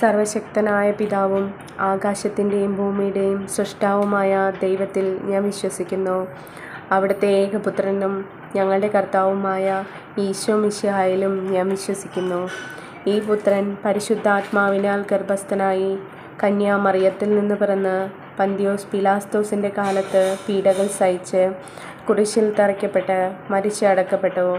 സർവശക്തനായ പിതാവും ആകാശത്തിന്റെയും ഭൂമിയുടെയും സൃഷ്ടാവുമായ ദൈവത്തിൽ ഞാൻ വിശ്വസിക്കുന്നു. അവിടുത്തെ ഏകപുത്രനും ഞങ്ങളുടെ കർത്താവുമായ ഈശോ മിശിഹായിലും ഞാൻ വിശ്വസിക്കുന്നു. ഈ പുത്രൻ പരിശുദ്ധാത്മാവിനാൽ ഗർഭസ്ഥനായി കന്യാമറിയത്തിൽ നിന്ന് പിറന്ന് പന്തിയോസ് പിലാസ്തോസിന്റെ കാലത്ത് പീഡകൾ സഹിച്ച് കുരിശിൽ തറയ്ക്കപ്പെട്ട് മരിച്ച് അടക്കപ്പെട്ടു.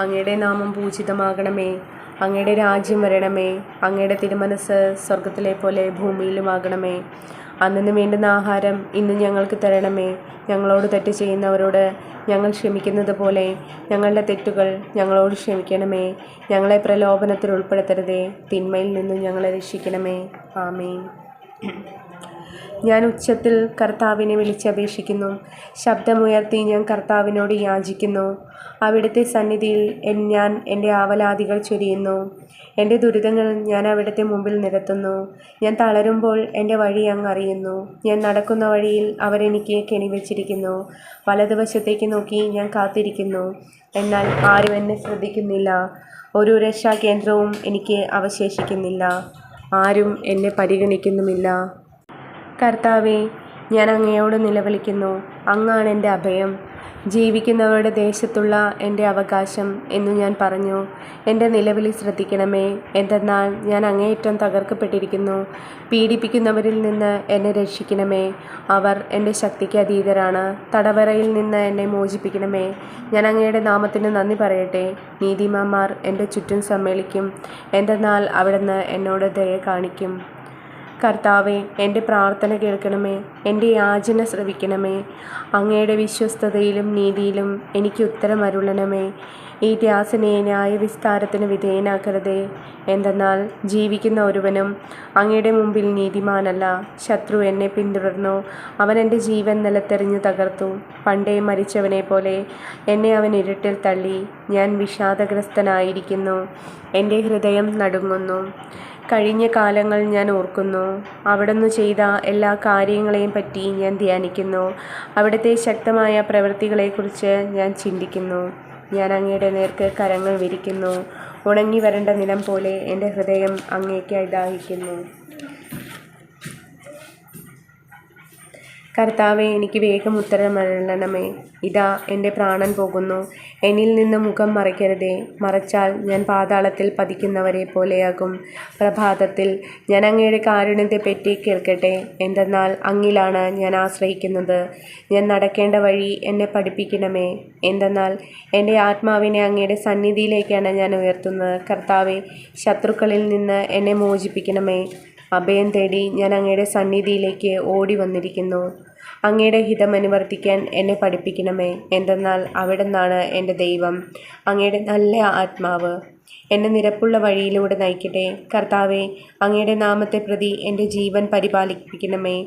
അങ്ങയുടെ നാമം പൂജിതമാകണമേ. അങ്ങയുടെ രാജ്യം വരണമേ. അങ്ങയുടെ തിരുമനസ് സ്വർഗത്തിലെ പോലെ ഭൂമിയിലുമാകണമേ. അന്നു വേണ്ടുന്ന ആഹാരം ഇന്ന് ഞങ്ങൾക്ക് തരണമേ. ഞങ്ങളോട് തെറ്റ് ചെയ്യുന്നവരോട് ഞങ്ങൾ ക്ഷമിക്കുന്നത് പോലെ ഞങ്ങളുടെ തെറ്റുകൾ ഞങ്ങളോട് ക്ഷമിക്കണമേ. ഞങ്ങളെ പ്രലോഭനത്തിൽ ഉൾപ്പെടുത്തരുതേ. തിന്മയിൽ നിന്നും ഞങ്ങളെ രക്ഷിക്കണമേ. ആമേൻ. ഞാൻ ഉച്ചത്തിൽ കർത്താവിനെ വിളിച്ചപേക്ഷിക്കുന്നു. ശബ്ദമുയർത്തി ഞാൻ കർത്താവിനോട് യാചിക്കുന്നു. അവിടുത്തെ സന്നിധിയിൽ ഞാൻ എന്റെ ആവലാതികൾ ചൊരിയുന്നു. എന്റെ ദുരിതങ്ങൾ ഞാൻ അവിടുത്തെ മുമ്പിൽ നിരത്തുന്നു. ഞാൻ തളരുമ്പോൾ എന്റെ വഴി അങ്ങ് അറിയുന്നു. ഞാൻ നടക്കുന്ന വഴിയിൽ അവരെനിക്ക് കെണിവെച്ചിരിക്കുന്നു. വലതുവശത്തേക്ക് നോക്കി ഞാൻ കാത്തിരിക്കുന്നു. എന്നാൽ ആരും എന്നെ ശ്രദ്ധിക്കുന്നില്ല. ഒരു രക്ഷാകേന്ദ്രവും എനിക്ക് അവശേഷിക്കുന്നില്ല. ആരും എന്നെ പരിഗണിക്കുന്നുമില്ല. കർത്താവെ ഞാൻ അങ്ങയോട് നിലവിളിക്കുന്നു. അങ്ങാണ് എന്റെ അഭയം. ജീവിക്കുന്നവരുടെ ദേശത്തുള്ള എന്റെ അവകാശം എന്നു ഞാൻ പറഞ്ഞു. എന്റെ നിലവിളി ശ്രദ്ധിക്കണമേ. എന്തെന്നാൽ ഞാൻ അങ്ങേയറ്റം തകർക്കപ്പെട്ടിരിക്കുന്നു. പീഡിപ്പിക്കുന്നവരിൽ നിന്ന് എന്നെ രക്ഷിക്കണമേ. അവർ എന്റെ ശക്തിക്ക് അതീതരാണ്. തടവറയിൽ നിന്ന് എന്നെ മോചിപ്പിക്കണമേ. ഞാൻ അങ്ങയുടെ നാമത്തിന് നന്ദി പറയട്ടെ. നീതിമാന്മാർ എന്റെ ചുറ്റും സമ്മേളിക്കും. എന്തെന്നാൽ അവിടുന്ന് എന്നോട് ദയ കാണിക്കും. കർത്താവെ എന്റെ പ്രാർത്ഥന കേൾക്കണമേ. എന്റെ യാചന ശ്രവിക്കണമേ. അങ്ങയുടെ വിശ്വസ്തതയിലും നീതിയിലും എനിക്ക് ഉത്തരം അരുളണമേ. ഈ ത്യാസനെ ന്യായവിസ്താരത്തിന് വിധേയനാക്കരുതേ. എന്തെന്നാൽ ജീവിക്കുന്ന ഒരുവനും അങ്ങയുടെ മുമ്പിൽ നീതിമാനല്ല. ശത്രു എന്നെ പിന്തുടർന്നു. അവൻ എന്റെ ജീവൻ നിലത്തെറിഞ്ഞു തകർത്തു. പണ്ടേ മരിച്ചവനെ പോലെ എന്നെ അവൻ ഇരുട്ടിൽ തള്ളി. ഞാൻ വിഷാദഗ്രസ്തനായിരിക്കുന്നു. എന്റെ ഹൃദയം നടുങ്ങുന്നു. കഴിഞ്ഞ കാലങ്ങൾ ഞാൻ ഓർക്കുന്നു. അവിടുന്ന് ചെയ്ത എല്ലാ കാര്യങ്ങളെയും പറ്റി ഞാൻ ധ്യാനിക്കുന്നു. അവിടുത്തെ ശക്തമായ പ്രവൃത്തികളെക്കുറിച്ച് ഞാൻ ചിന്തിക്കുന്നു. ഞാൻ അങ്ങയുടെ നേർക്ക് കരങ്ങൾ വിരിക്കുന്നു. ഉണങ്ങി വരേണ്ട നിലം പോലെ എന്റെ ഹൃദയം അങ്ങേക്കായി ദാഹിക്കുന്നു കർത്താവെ എനിക്ക് വേഗം ഉത്തരമരണമേ ഇതാ എന്റെ പ്രാണൻ പോകുന്നു. എന്നിൽ നിന്ന് മുഖം മറയ്ക്കരുതേ. മറച്ചാൽ ഞാൻ പാതാളത്തിൽ പതിക്കുന്നവരെ പോലെയാകും. പ്രഭാതത്തിൽ ഞാൻ അങ്ങയുടെ കാരുണ്യത്തെപ്പറ്റി കേൾക്കട്ടെ. എന്തെന്നാൽ അങ്ങിലാണ് ഞാൻ ആശ്രയിക്കുന്നത്. ഞാൻ നടക്കേണ്ട വഴി എന്നെ പഠിപ്പിക്കണമേ. എന്തെന്നാൽ എന്റെ ആത്മാവിനെ അങ്ങയുടെ സന്നിധിയിലേക്കാണ് ഞാൻ ഉയർത്തുന്നത്. കർത്താവെ ശത്രുക്കളിൽ നിന്ന് എന്നെ മോചിപ്പിക്കണമേ. അഭയം തേടി ഞാൻ അങ്ങയുടെ സന്നിധിയിലേക്ക് ഓടി വന്നിരിക്കുന്നു. അങ്ങയുടെ ഹിതം അനുവർത്തിക്കാൻ എന്നെ പഠിപ്പിക്കണമേ. എന്തെന്നാൽ അവിടെ നിന്നാണ് എന്റെ ദൈവം. അങ്ങയുടെ നല്ല ആത്മാവ്. എന്നെ നിരപ്പുള്ള വഴിയിലൂടെ നയിക്കട്ടെ. കർത്താവെ അങ്ങയുടെ നാമത്തെ പ്രതി എന്റെ ജീവൻ പരിപാലിപ്പിക്കണമേ.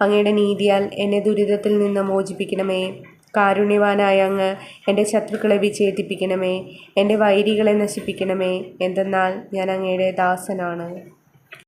അങ്ങയുടെ നീതിയാൽ എന്നെ ദുരിതത്തിൽ നിന്ന് മോചിപ്പിക്കണമേ. കാരുണ്യവാനായ അങ്ങ് എന്റെ ശത്രുക്കളെ വിച്ഛേദിപ്പിക്കണമേ. എന്റെ വൈരികളെ നശിപ്പിക്കണമേ. എന്തെന്നാൽ ഞാൻ അങ്ങയുടെ ദാസനാണ്.